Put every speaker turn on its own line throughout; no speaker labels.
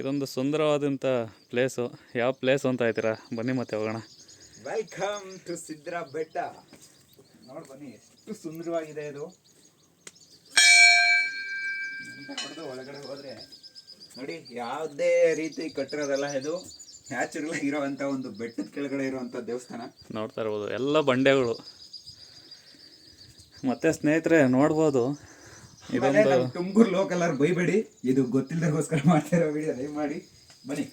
ಇದೊಂದು ಸುಂದರವಾದಂಥ ಪ್ಲೇಸು ಯಾವ ಪ್ಲೇಸ್ ಅಂತ ಆಯ್ತೀರಾ ಬನ್ನಿ ಮತ್ತೆ ಹೋಗೋಣ.
ವೆಲ್ಕಮ್ ಟು ಸಿದ್ರಾ ಬೆಟ್ಟ ನೋಡಿ ಬನ್ನಿ ಎಷ್ಟು ಸುಂದರವಾಗಿದೆ ಇದು. ಹೊಡ್ದು ಒಳಗಡೆ ಹೋದ್ರೆ. ನೋಡಿ ಯಾವುದೇ ರೀತಿ ಕಟ್ಟಿರೋದಲ್ಲ ಇದು. ನ್ಯಾಚುರಲ್ ಇರೋವಂಥ ಒಂದು ಬೆಟ್ಟದ ಕೆಳಗಡೆ ಇರುವಂಥ ದೇವಸ್ಥಾನ.
ನೋಡ್ತಾ ಇರ್ಬೋದು ಎಲ್ಲ ಬಂಡೆಗಳು. ಮತ್ತೆ ಸ್ನೇಹಿತರೆ ನೋಡ್ಬೋದು ಇದೊಂದು
ತುಮಕೂರು ಲೋಕಲ್ ಅವ್ರು ಬೈಬೇಡಿ. ಇದು ಗೊತ್ತಿಲ್ಲದಕ್ಕೋಸ್ಕರ ಮಾಡ್ತಿರೋ ಇರೋ ವಿಡಿಯೋ ದಯ ಮಾಡಿ ಬನ್ನಿ.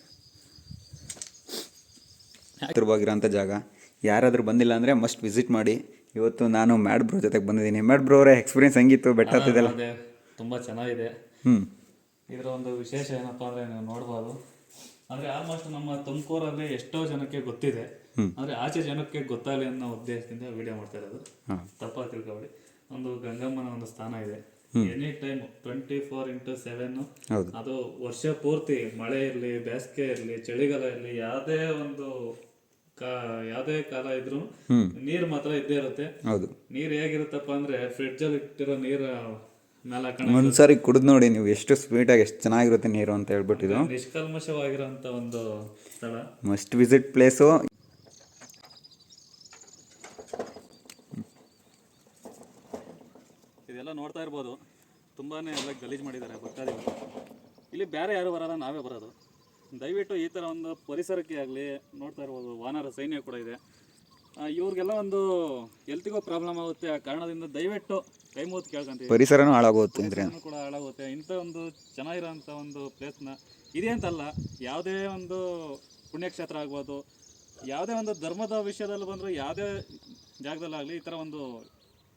ಹತ್ತಿರವಾಗಿರೋಂಥ ಜಾಗ. ಯಾರಾದರೂ ಬಂದಿಲ್ಲ ಅಂದರೆ ಮಸ್ಟ್ ವಿಸಿಟ್ ಮಾಡಿ. ಇವತ್ತು ನಾನು ಮ್ಯಾಡ್ ಬ್ರೋ ಜೊತೆಗೆ ಬಂದಿದ್ದೀನಿ. ಮ್ಯಾಡ್ ಬ್ರೋ ಅವರ ಎಕ್ಸ್ಪೀರಿಯನ್ಸ್ ಹೆಂಗಿತ್ತು? ಬೆಟ್ಟ ಹತ್ತಿದೆಲ್ಲ
ತುಂಬ ಚೆನ್ನಾಗಿದೆ.
ಹ್ಞೂ
ಇದರ ಒಂದು ವಿಶೇಷ ಏನಪ್ಪಾ ಅಂದರೆ ನೀವು ನೋಡ್ಬೋದು. ಅಂದರೆ ಆಲ್ಮೋಸ್ಟ್ ನಮ್ಮ ತುಮಕೂರಲ್ಲಿ ಎಷ್ಟೋ ಜನಕ್ಕೆ ಗೊತ್ತಿದೆ. ಅಂದರೆ ಆಚೆ ಜನಕ್ಕೆ ಗೊತ್ತಾಗಲಿ ಅನ್ನೋ ಉದ್ದೇಶದಿಂದ ವಿಡಿಯೋ ಮಾಡ್ತಾ ಇರೋದು. ತಪ್ಪಾಗಿ ತಿಳ್ಕೊಬೇಡಿ ಒಂದು ಗಂಗಮ್ಮನ ಒಂದು ಸ್ಥಾನ ಇದೆ. Any time twenty four into seven ಅದು ವರ್ಷ ಪೂರ್ತಿ ಮಳೆ ಇರಲಿ ಬೇಸಿಗೆ ಇರಲಿ ಚಳಿಗಾಲ ಇರಲಿ ಯಾವುದೇ ಒಂದು ಯಾವುದೇ ಕಾಲ ಇದ್ರು. ನೀರು ಮಾತ್ರ ಇದ್ದೇ ಇರುತ್ತೆ. ನೀರು ಹೇಗಿರುತ್ತಪ್ಪ ಅಂದ್ರೆ ಫ್ರಿಡ್ಜ್ ಅಲ್ಲಿ ಇಟ್ಟಿರೋ ನೀರು
ಒಂದ್ಸರಿ ಕುಡಿದ್ ನೋಡಿ ನೀವು ಎಷ್ಟು ಸ್ವೀಟ್ ಆಗಿ ಎಷ್ಟು ಚೆನ್ನಾಗಿರುತ್ತೆ ನೀರು ಅಂತ ಹೇಳ್ಬಿಟ್ಟಿದ್ರು
ನಿಷ್ಕಲ್ಮಶವಾಗಿರೋ ಒಂದು ಸ್ಥಳ.
ಮಸ್ಟ್ ವಿಸಿಟ್ ಪ್ಲೇಸು
ಇದೆಲ್ಲ ನೋಡ್ತಾ ಇರ್ಬೋದು. ತುಂಬಾನೇ ಎಲ್ಲ ಗಲೀಜು ಮಾಡಿದ್ದಾರೆ ಭಕ್ತಾದಿಗಳು. ಇಲ್ಲಿ ಬೇರೆ ಯಾರು ಬರಲ್ಲ ನಾವೇ ಬರೋದು. ದಯವಿಟ್ಟು ಈ ಥರ ಒಂದು ಪರಿಸರಕ್ಕೆ ಆಗಲಿ ನೋಡ್ತಾ ಇರ್ಬೋದು ವಾನರ ಸೈನ್ಯ ಕೂಡ ಇದೆ. ಇವ್ರಿಗೆಲ್ಲ ಒಂದು ಎಲ್ತಿಗೂ ಪ್ರಾಬ್ಲಮ್ ಆಗುತ್ತೆ ಆ ಕಾರಣದಿಂದ ದಯವಿಟ್ಟು ಕೈ ಮುಗಿದು ಕೇಳ್ಕೊಂತೀವಿ.
ಪರಿಸರನೂ
ಹಾಳಾಗುತ್ತೆ ಕೂಡ ಹಾಳಾಗುತ್ತೆ. ಇಂಥ ಒಂದು ಚೆನ್ನಾಗಿರೋಂಥ ಒಂದು ಪ್ಲೇಸ್ನ ಇದೆ ಅಂತಲ್ಲ. ಯಾವುದೇ ಒಂದು ಪುಣ್ಯಕ್ಷೇತ್ರ ಆಗ್ಬೋದು ಯಾವುದೇ ಒಂದು ಧರ್ಮದ ವಿಷಯದಲ್ಲಿ ಬಂದರೂ ಯಾವುದೇ ಜಾಗದಲ್ಲಾಗಲಿ ಈ ಥರ ಒಂದು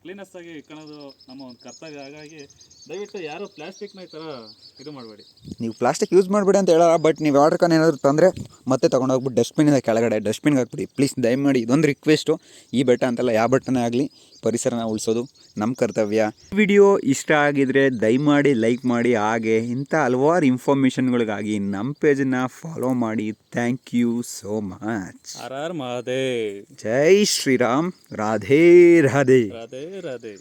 ಕ್ಲೀನೆಸ್ ಆಗಿ ಇಟ್ಕೊಳ್ಳೋದು ನಮ್ಮ ಒಂದು ಕರ್ತವ್ಯ. ಹಾಗಾಗಿ ದಯವಿಟ್ಟು ಯಾರು ಪ್ಲಾಸ್ಟಿಕ್ನ ಈ ಥರ ಇದು ಮಾಡಬೇಡಿ.
ನೀವು ಪ್ಲಾಸ್ಟಿಕ್ ಯೂಸ್ ಮಾಡಬೇಡಿ ಅಂತ ಹೇಳಲ್ಲ ಬಟ್ ನೀವು ಆರ್ಡರ್ ಕಾನ್ ಏನಾದರೂ ತಂದರೆ ಮತ್ತೆ ತೊಗೊಂಡೋಗ್ಬಿಟ್ಟು ಡಸ್ಟ್ಬಿನಿಂದ ಕೆಳಗಡೆ ಡಸ್ಟ್ಬಿನ್ಗೆ ಹಾಕ್ಬಿಡಿ. ಪ್ಲೀಸ್ ದಯಮಾಡಿ ಇದೊಂದು ರಿಕ್ವೆಸ್ಟು ಈ ಬೆಟ್ಟ ಅಂತೆಲ್ಲ ಯಾವ ಬೆಟ್ಟನೇ ಆಗಲಿ ಪರಿಸರನ ಉಳಿಸೋದು ನಮ್ಮ ಕರ್ತವ್ಯ. ವಿಡಿಯೋ ಇಷ್ಟ ಆಗಿದ್ರೆ ದಯಮಾಡಿ ಲೈಕ್ ಮಾಡಿ ಹಾಗೆ ಇಂಥ ಹಲವಾರು ಇನ್ಫಾರ್ಮೇಷನ್ಗಳಿಗಾಗಿ ನಮ್ಮ ಪೇಜನ್ನ ಫಾಲೋ ಮಾಡಿ. Thank you so much
Har Har Mahadev.
Jai Shriram. Radhe Radhe.
Radhe. Radhe